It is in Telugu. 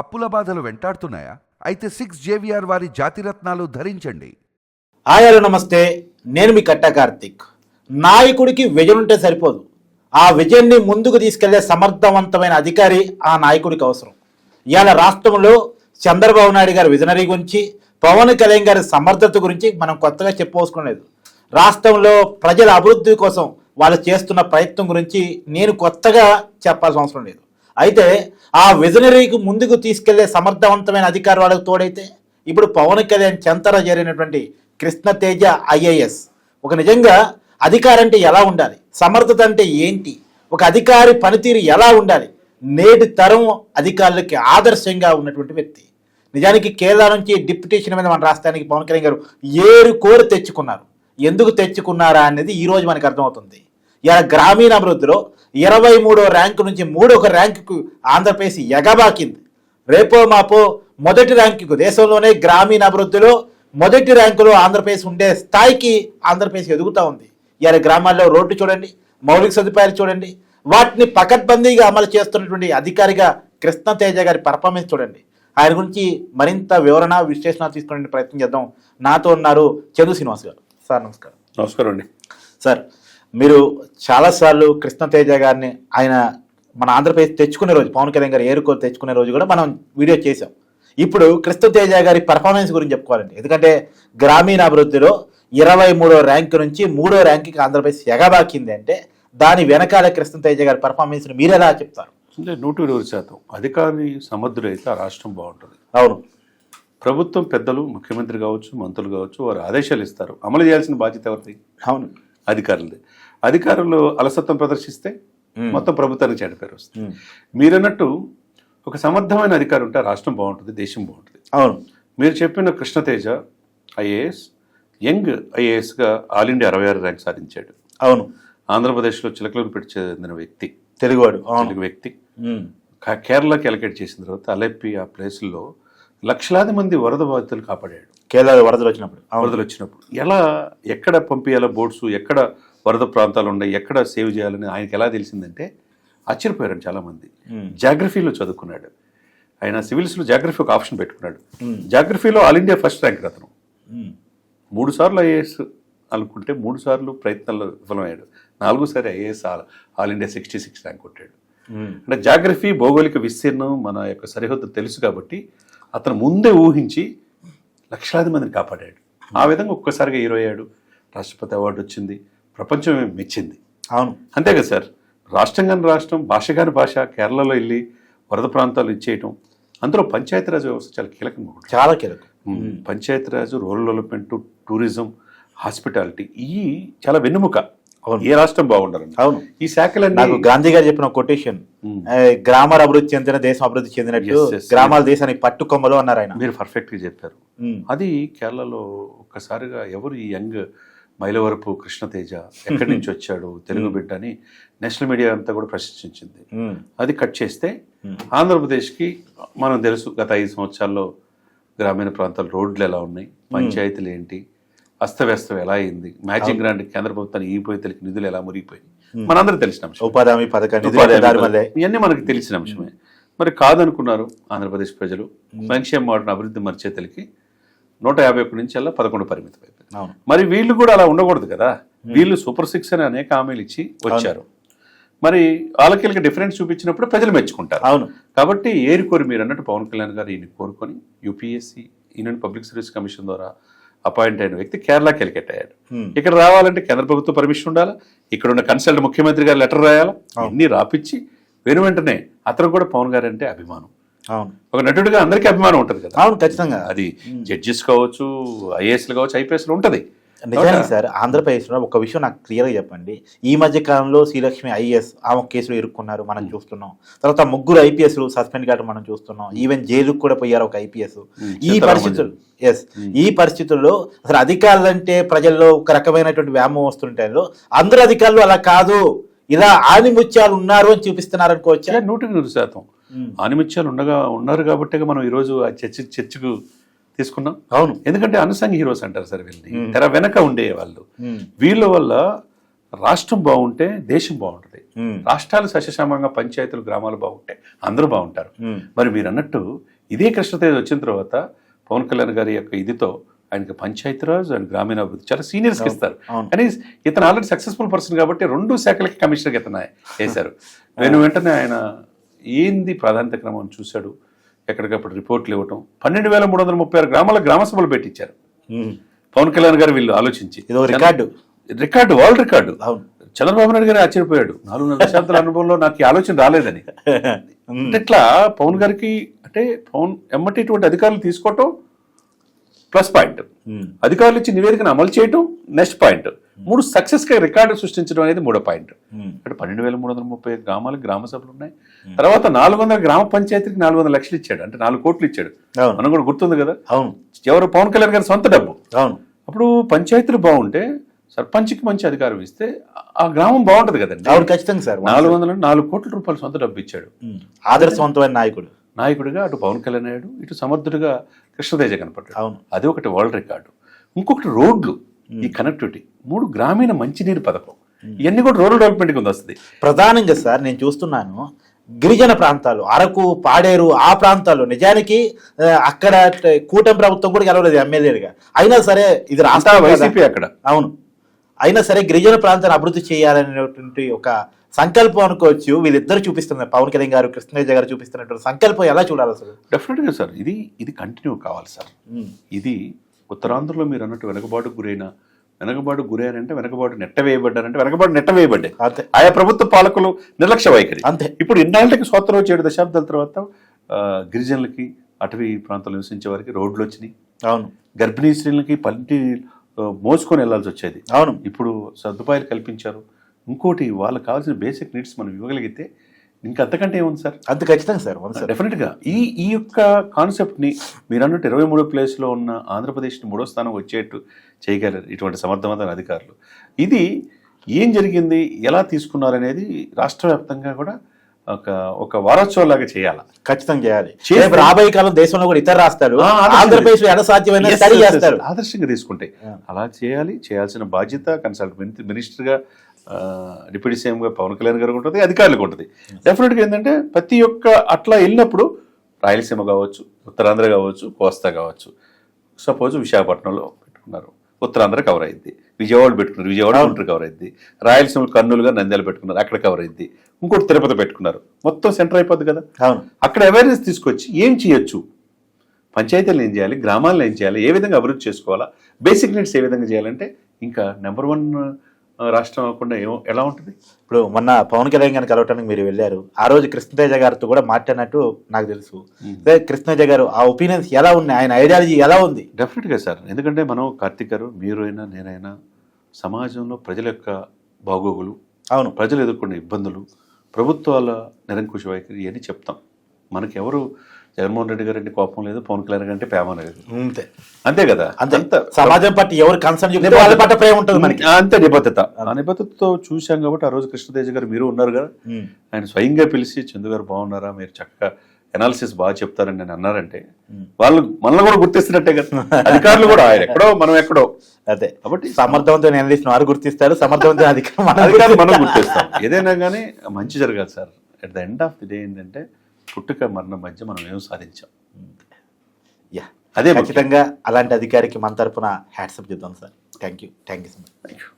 అప్పుల బాధలు వెంటాడుతున్నాయా? అయితే సిక్స్ జేవిఆర్ వారి జాతిరత్నాలు ధరించండి. ఆయన నమస్తే నేను మీ కట్ట కార్తిక్. నాయకుడికి విజయం ఉంటే సరిపోదు. ఆ విజయాన్ని ముందుకు తీసుకెళ్ళే సమర్థవంతమైన అధికారి ఆ నాయకుడికి అవసరం. ఇవాళ రాష్ట్రంలో చంద్రబాబు నాయుడు గారి విజనరీ గురించి పవన్ కళ్యాణ్ గారి సమర్థత గురించి మనం కొత్తగా చెప్పవసరం రాష్ట్రంలో ప్రజల అభివృద్ధి కోసం వాళ్ళు చేస్తున్న ప్రయత్నం గురించి నేను కొత్తగా చెప్పాల్సిన అవసరం లేదు. అయితే ఆ విజనరీకి ముందుకు తీసుకెళ్ళే సమర్థవంతమైన అధికారి వాళ్ళకి తోడైతే ఇప్పుడు పవన్ కళ్యాణ్ చెంతర చేరినటువంటి కృష్ణ తేజ ఐఏఎస్. ఒక నిజంగా అధికారి అంటే ఎలా ఉండాలి? సమర్థత అంటే ఏంటి? ఒక అధికారి పనితీరు ఎలా ఉండాలి? నేటి తరం అధికారులకి ఆదర్శంగా ఉన్నటువంటి వ్యక్తి. నిజానికి కేరళ నుంచి డిప్యుటేషన్ మీద మన రాష్ట్రానికి పవన్ కళ్యాణ్ గారు ఏరు కోరు తెచ్చుకున్నారు. ఎందుకు తెచ్చుకున్నారా అనేది ఈ రోజు మనకు అర్థమవుతుంది. ఇలా గ్రామీణ అభివృద్ధిలో ఇరవై మూడో ర్యాంకు నుంచి మూడో ర్యాంకుకు ఆంధ్రప్రదేశ్ ఎగబాకింది. రేపో మాపో మొదటి ర్యాంకుకు దేశంలోనే గ్రామీణ అభివృద్ధిలో మొదటి ర్యాంకులో ఆంధ్రప్రదేశ్ ఉండే స్థాయికి ఆంధ్రప్రదేశ్ ఎదుగుతూ ఉంది. ఇవాళ గ్రామాల్లో రోడ్డు చూడండి మౌలిక సదుపాయాలు చూడండి వాటిని పకడ్బందీగా అమలు చేస్తున్నటువంటి అధికారిగా కృష్ణ తేజ గారి పర్ఫార్మెన్స్ చూడండి. ఆయన గురించి మరింత వివరణ విశ్లేషణ తీసుకునే ప్రయత్నం చేద్దాం. నాతో ఉన్నారు చందు శ్రీనివాస్ గారు. సార్ నమస్కారం. నమస్కారం అండి. సార్ మీరు చాలాసార్లు కృష్ణ తేజ గారిని ఆయన మన ఆంధ్రప్రదేశ్ తెచ్చుకునే రోజు పవన్ కళ్యాణ్ గారు ఏరుకోరు తెచ్చుకునే రోజు కూడా మనం వీడియో చేసాం ఇప్పుడు కృష్ణ తేజ గారి పర్ఫార్మెన్స్ గురించి చెప్పుకోవాలండి. ఎందుకంటే గ్రామీణ అభివృద్ధిలో ఇరవై మూడో ర్యాంక్ నుంచి మూడో ర్యాంక్కి ఆంధ్రప్రదేశ్ ఎగబాకింది అంటే దాని వెనకాల కృష్ణ తేజ గారి పర్ఫార్మెన్స్ని మీరు ఎలా చెప్తారు? అంటే నూట ఇరవై శాతం. అధికారి సమర్థుడైతే ఆ రాష్ట్రం బాగుంటుంది. అవును. ప్రభుత్వం పెద్దలు ముఖ్యమంత్రి కావచ్చు మంత్రులు కావచ్చు వారు ఆదేశాలు ఇస్తారు. అమలు చేయాల్సిన బాధ్యత ఎవరిది? అవును. అధికారులది. అధికారులు అలసత్వం ప్రదర్శిస్తే. మొత్తం ప్రభుత్వానికి చెడ్డ పేరు వస్తుంది. మీరన్నట్టు ఒక సమర్థమైన అధికారి ఉంటే రాష్ట్రం బాగుంటుంది దేశం బాగుంటుంది. అవును. మీరు చెప్పిన కృష్ణతేజ ఐఏఎస్ యంగ్ ఐఏఎస్గా ఆల్ ఇండియా అరవై ఆరు ర్యాంక్ సాధించాడు. అవును. ఆంధ్రప్రదేశ్లో చిలకలూరుపేట చెందిన వ్యక్తి. తెలుగువాడు తెలుగు వ్యక్తి. కేరళకి ఎలకేట్ చేసిన తర్వాత అలెప్పి ఆ ప్లేసుల్లో లక్షలాది మంది వరద బాధితులు కాపాడాడు. కేరళ వరదలు వచ్చినప్పుడు వరదలు వచ్చినప్పుడు. ఎలా ఎక్కడ పంపించాలో బోట్స్ ఎక్కడ వరద ప్రాంతాలు ఉన్నాయి ఎక్కడ సేవ్ చేయాలని ఆయనకి ఎలా తెలిసిందంటే ఆశ్చర్యపోయారు చాలామంది. జాగ్రఫీలో చదువుకున్నాడు ఆయన సివిల్స్లో జాగ్రఫీ ఒక ఆప్షన్ పెట్టుకున్నాడు. జాగ్రఫీలో ఆల్ ఇండియా ఫస్ట్ ర్యాంక్ అతను. మూడు సార్లు ఐఏఎస్ అనుకుంటే మూడు సార్లు ప్రయత్నాల్లో విఫలమయ్యాడు నాలుగోసారి IAS all all India sixty six rank కొట్టాడు. అంటే జాగ్రఫీ భౌగోళిక విస్తీర్ణం మన యొక్క సరిహద్దు తెలుసు కాబట్టి అతను ముందే ఊహించి లక్షలాది మందిని కాపాడాడు ఆ విధంగా ఒక్కసారిగా హీరో అయ్యాడు రాష్ట్రపతి అవార్డు వచ్చింది ప్రపంచం మెచ్చింది. అవును. అంతే కదా సార్? రాష్ట్రం కాని రాష్ట్రం భాష కాని భాష కేరళలో వెళ్ళి వరద ప్రాంతాలు ఇచ్చేయటం అందులో పంచాయతీరాజ్ వ్యవస్థ చాలా కీలకంగా ఉంటుంది. చాలా కీలకం. Panchayati Raj rural development tourism hospitality ఈ చాలా వెన్నుముక. అవును. ఏ రాష్ట్రం బాగుండాలండి? అవును. ఈ శాఖలన్నీ నాకు గాంధీ గారు చెప్పిన కొటేషన్. గ్రామాల అభివృద్ధి చెందిన దేశం అభివృద్ధి చెందినట్టు గ్రామాల దేశానికి పట్టుకొమ్మలు అన్నారు ఆయన. మీరు పర్ఫెక్ట్గా చెప్పారు. అది కేరళలో ఒక్కసారిగా ఎవరు ఈ యంగ్ మైలవరపు కృష్ణతేజ ఎక్కడి నుంచి వచ్చాడు తెలుగు బిడ్డ అని నేషనల్ మీడియా అంతా కూడా ప్రశంసించింది ఉమ్. అది కట్ చేస్తే ఉమ్. ఆంధ్రప్రదేశ్కి మనం తెలుసు గత ఐదు సంవత్సరాల్లో గ్రామీణ ప్రాంతాల రోడ్లు ఎలా ఉన్నాయి పంచాయతీలు ఏంటి అస్తవ్యస్తం ఎలా అయింది మ్యాచింగ్ గ్రాంట్ కేంద్ర ప్రభుత్వానికి ఈగిపోయి తెలికి నిధులు ఎలా మురిగిపోయి మనందరూ తెలిసిన అంశం ఉపాధి హామీ. ఇవన్నీ మనకు తెలిసిన అంశమే. మరి కాదనుకున్నారు ఆంధ్రప్రదేశ్ ప్రజలు. సంక్షేమ వాటిని అభివృద్ధి మరిచేతలకి నూట యాభై ఒకటి నుంచి అలా పదకొండు పరిమితం అయిపోయింది మరి వీళ్ళు కూడా అలా ఉండకూడదు కదా? వీళ్ళు సూపర్ సిక్స్ అని అనేక హామీలు ఇచ్చి వచ్చారు. మరి వాళ్ళకి డిఫరెన్స్ చూపించినప్పుడు ప్రజలు మెచ్చుకుంటారు. అవును. కాబట్టి ఏరుకోరి మీరు అన్నట్టు పవన్ కళ్యాణ్ గారు ఈయన కోరుకొని యూపీఎస్సీ ఈయన పబ్లిక్ సర్వీస్ కమిషన్ ద్వారా అపాయింట్ అయిన వ్యక్తి కేరళకి ఎలికెట్ అయ్యాడు. ఇక్కడ రావాలంటే కేంద్ర ప్రభుత్వ పర్మిషన్ ఉండాలా? ఇక్కడ ఉన్న కన్సల్ట్ ముఖ్యమంత్రి గారు లెటర్ రాయాలా? ఇన్ని రాపిచ్చి వెను వెంటనే అతను కూడా పవన్ గారు అంటే అభిమానం. ఒక నటుడిగా అందరికీ అభిమానం ఉంటుంది కదా. అవును ఖచ్చితంగా. అది జడ్జెస్ కావచ్చు ఐఏఎస్లు కావచ్చు ఐపీఎస్లు ఉంటది. నిజానికి సార్ ఆంధ్రప్రదేశ్లో ఒక విషయం నాకు క్లియర్గా చెప్పండి. ఈ మధ్య కాలంలో శ్రీలక్ష్మి ఐఏఎస్ ఆమె కేసులో ఇరుక్కున్నారు మనం చూస్తున్నాం. తర్వాత ముగ్గురు ఐపీఎస్లు సస్పెండ్ కావడం మనం చూస్తున్నాం. ఈవెన్ జైలుకు కూడా పోయారు ఒక ఐపీఎస్. ఈ పరిస్థితులు ఎస్ ఈ పరిస్థితుల్లో అసలు అధికారులు అంటే ప్రజల్లో ఒక రకమైనటువంటి వ్యామోహం వస్తుంటాయో అందరు అధికారులు అలా కాదు ఇలా ఆనిముత్యాలు ఉన్నారు అని చూపిస్తున్నారు అనుకోవచ్చా నూటికి నూరు శాతం. ఆనిమిత్యాలు ఉండగా ఉన్నారు కాబట్టి మనం ఈరోజు ఆ చర్చ చర్చకు తీసుకున్నాం. అవును. ఎందుకంటే అనసంగ్ హీరోస్ అంటారు సార్ వీళ్ళని. తెర వెనక ఉండే వాళ్ళు. వీళ్ళ వల్ల రాష్ట్రం బాగుంటే దేశం బాగుంటుంది. రాష్ట్రాలు సస్యశ్యామంగా పంచాయతీలు గ్రామాలు బాగుంటే అందరూ బాగుంటారు. మరి మీరు అన్నట్టు ఇదే కృష్ణతేజ్ వచ్చిన తర్వాత పవన్ కళ్యాణ్ గారి యొక్క ఇదితో ఆయనకి పంచాయతీరాజ్ అండ్ గ్రామీణాభివృద్ధి చాలా సీనియర్స్కి ఇస్తారు. కానీ ఇతను ఆల్రెడీ సక్సెస్ఫుల్ పర్సన్ కాబట్టి రెండు శాఖలకి కమిషనర్కి ఇతను వేశారు. నేను వెంటనే ఆయన ఏంది ప్రాధాన్యత క్రమం చూశాడు? ఎక్కడికప్పుడు రిపోర్ట్లు ఇవ్వటం. పన్నెండు వేల మూడు వందల ముప్పై ఆరు గ్రామాల గ్రామ సభలు పెట్టించారు. పవన్ కళ్యాణ్ గారు వీళ్ళు ఆలోచించి. ఇది record. Record world record. Chandrababu Naidu garu ఆశ్చర్యపోయాడు. నాలుగున్నర దశాబ్దాల అనుభవంలో నాకు ఈ ఆలోచన రాలేదని. ఇట్లా పవన్ గారికి అంటే పవన్ ఎమ్మటి ఇటువంటి అధికారులు తీసుకోవటం ప్లస్ పాయింట్. అధికారులు ఇచ్చి నివేదికను అమలు చేయటం నెక్స్ట్ పాయింట్. మూడు సక్సెస్గా రికార్డు సృష్టించడం అనేది మూడో పాయింట్. అంటే పన్నెండు వేల మూడు వందల ముప్పై గ్రామాలకు గ్రామ సభలు ఉన్నాయి. తర్వాత నాలుగు వందల గ్రామ పంచాయతీకి నాలుగు వందల లక్షలు ఇచ్చాడు. అంటే నాలుగు కోట్లు ఇచ్చాడు. మనం కూడా గుర్తుంది కదా? అవును. ఎవరు? పవన్ కళ్యాణ్ గారి సొంత డబ్బు. అవును. అప్పుడు పంచాయతీలు బాగుంటే సర్పంచ్కి మంచి అధికారం ఇస్తే ఆ గ్రామం బాగుంటది కదండి. ఖచ్చితంగా సార్. నాలుగు వందల నాలుగు కోట్ల రూపాయలు సొంత డబ్బు ఇచ్చాడు. ఆదర్శవంతమైన నాయకుడు. నాయకుడిగా అటు పవన్ కళ్యాణ్ నాయుడు ఇటు సమర్థుడిగా కృష్ణతేజ కనపడ్డాడు. అవును. అది ఒకటి వరల్డ్ రికార్డు. ఇంకొకటి రోడ్లు ఈ కనెక్టివిటీ. మూడు గ్రామీణ మంచినీరు పథకం. ఇవన్నీ కూడా రూరల్ డెవలప్మెంట్ కింద వస్తుంది. ప్రధానంగా సార్ నేను చూస్తున్నాను గిరిజన ప్రాంతాలు అరకు పాడేరు ఆ ప్రాంతాల్లో నిజానికి అక్కడ కూటమి ప్రభుత్వం కూడా గెలవలేదు ఎమ్మెల్యేలుగా. అయినా సరే ఇది రాష్ట్రం. వైసీపీ అక్కడ. అవును. అయినా సరే గిరిజన ప్రాంతాన్ని అభివృద్ధి చేయాలనేటువంటి ఒక సంకల్పం అనుకోవచ్చు వీళ్ళిద్దరు చూపిస్తున్నారు పవన్ కళ్యాణ్ గారు కృష్ణరాజు గారు చూపిస్తున్నటువంటి సంకల్పం ఎలా చూడాలి అసలు? డెఫినెట్గా సార్ ఇది ఇది కంటిన్యూ కావాలి సార్ ఉమ్, ఇది ఉత్తరాంధ్రలో మీరు అన్నట్టు వెనకబాటు గురైన వెనకబాటు గురైనంటే వెనకబాటు నెట్టవేయబడ్డారంటే వెనకబాటు నెట్టవేయబడ్డాయి అంతే. ఆయా ప్రభుత్వ పాలకులు నిర్లక్ష్య వైఖరి. అంతే. ఇప్పుడు ఇన్నాళ్ళకి స్వాతంత్రం వచ్చి ఏడు దశాబ్దాల తర్వాత గిరిజనులకి అటవీ ప్రాంతాల్లో నివసించే వారికి రోడ్లు వచ్చినాయి. అవును. గర్భిణీ స్త్రీలకి పంటి ఆ, మోసుకొని వెళ్ళాల్సి వచ్చేది. అవును. ఇప్పుడు సదుపాయాలు కల్పించారు. ఇంకోటి వాళ్ళకి కావాల్సిన బేసిక్ నీడ్స్ మనం ఇవ్వగలిగితే ఇంకా అంతకంటే ఏముంది సార్? అంత ఖచ్చితంగా సార్ సార్. డెఫినెట్గా. ఈ ఈ యొక్క కాన్సెప్ట్ని మీరు అన్నట్టు ఇరవై మూడో ప్లేస్లో ఉన్న ఆంధ్రప్రదేశ్ని మూడో స్థానం వచ్చేట్టు చేయగలరు ఇటువంటి సమర్థవంతమైన అధికారులు. ఇది ఏం జరిగింది ఎలా తీసుకున్నారనేది రాష్ట్ర వ్యాప్తంగా కూడా ఒక ఒక వారోత్సవం లాగా చేయాలి? ఖచ్చితంగా చేయాలి. రాబోయే కాలం దేశంలో కూడా ఇతర రాష్ట్రాలు ఆదర్శంగా- ఆంధ్రప్రదేశ్ సాధ్యమైన. చేస్తారు. ఆదర్శంగా తీసుకుంటే. అలా చేయాలి చేయాల్సిన బాధ్యత కన్సల్ట్ మినిస్టర్గా ఆ, డిప్యూటీ సీఎం గా పవన్ కళ్యాణ్ గారికి ఉంటుంది అధికారులకు ఉంటుంది. డెఫినెట్గా ఏంటంటే ప్రతి ఒక్క అట్లా వెళ్ళినప్పుడు రాయలసీమ కావచ్చు ఉత్తరాంధ్ర కావచ్చు కోస్తా కావచ్చు. సపోజ్ విశాఖపట్నంలో పెట్టుకున్నారు. ఉత్తరాంధ్ర కవర్ అయింది. విజయవాడ పెట్టుకున్నారు. విజయవాడ గుంటూరు కవర్ అయింది. రాయలసీమ కర్నూలుగా నంద్యాల పెట్టుకున్నారు. అక్కడ కవర్ అయింది. ఇంకోటి తిరుపతి పెట్టుకున్నారు. మొత్తం సెంటర్ అయిపోద్ది కదా. అక్కడ అవేర్నెస్ తీసుకొచ్చి ఏం చేయొచ్చు? పంచాయతీలు ఏం చేయాలి? గ్రామాలను ఏం చేయాలి? ఏ విధంగా అభివృద్ధి చేసుకోవాలా? బేసిక్ నీడ్స్ ఏ విధంగా చేయాలంటే ఇంకా నెంబర్ వన్ రాష్ట్రం అవ్వకుండా ఏమో ఎలా ఉంటుంది? ఇప్పుడు మొన్న పవన్ కళ్యాణ్ గారిని కలవటానికి మీరు వెళ్ళారు. ఆ రోజు కృష్ణతేజ గారితో కూడా మాట్లాడినట్టు నాకు తెలుసు. అదే కృష్ణతేజ గారు ఆ ఒపీనియన్స్ ఎలా ఉన్నాయి? ఆయన ఐడియాలజీ ఎలా ఉంది? డెఫినెట్గా సార్ ఎందుకంటే మనం కార్తీక్ గారు మీరు అయినా నేనైనా సమాజంలో ప్రజల యొక్క బాగోగులు అవును. ప్రజలు ఎదుర్కొన్న ఇబ్బందులు ప్రభుత్వాల నిరంకుశ వైఖరి ఇవన్నీ చెప్తాం. మనకెవరు జగన్మోహన్ రెడ్డి గారంటే కోపం లేదు పవన్ కళ్యాణ్ గారు అంటే ప్రేమ లేదు. అంతే. అంతే కదా? అంతే. సమాజం పట్ల ఎవరు కన్సర్న్ వాళ్ళ పట్ల ప్రేమ ఉంటుంది మనకి. అంతే నిబద్ధత. ఆ నిబద్ధతతో చూశాం కాబట్టి ఆ రోజు కృష్ణతేజ గారు మీరు ఉన్నారు కదా? ఆయన స్వయంగా పిలిచి చందు గారు బాగున్నారా? మీరు చక్కగా ఎనాలిసిస్ బాగా చెప్తారని నేను అన్నారంటే. వాళ్ళు మనల్ని కూడా గుర్తిస్తున్నట్టే కదా. అధికారులు కూడా ఆయన ఎక్కడో మనం ఎక్కడో. అదే. కాబట్టి సమర్థవంతమైన అనలిస్ట్ వారు గుర్తిస్తారు మనం అధికారులు మనం. గుర్తిస్తాం. ఏదైనా కానీ మంచి జరగాలి sir. At the end of the day ఏంటంటే పుట్టుక మరణం మధ్య మనం ఏం సాధించాం? యా అదే. ఖచ్చితంగా అలాంటి అధికారికి మన తరపున హ్యాట్సప్ చేద్దాం sir. Thank you thank you so much Thank you.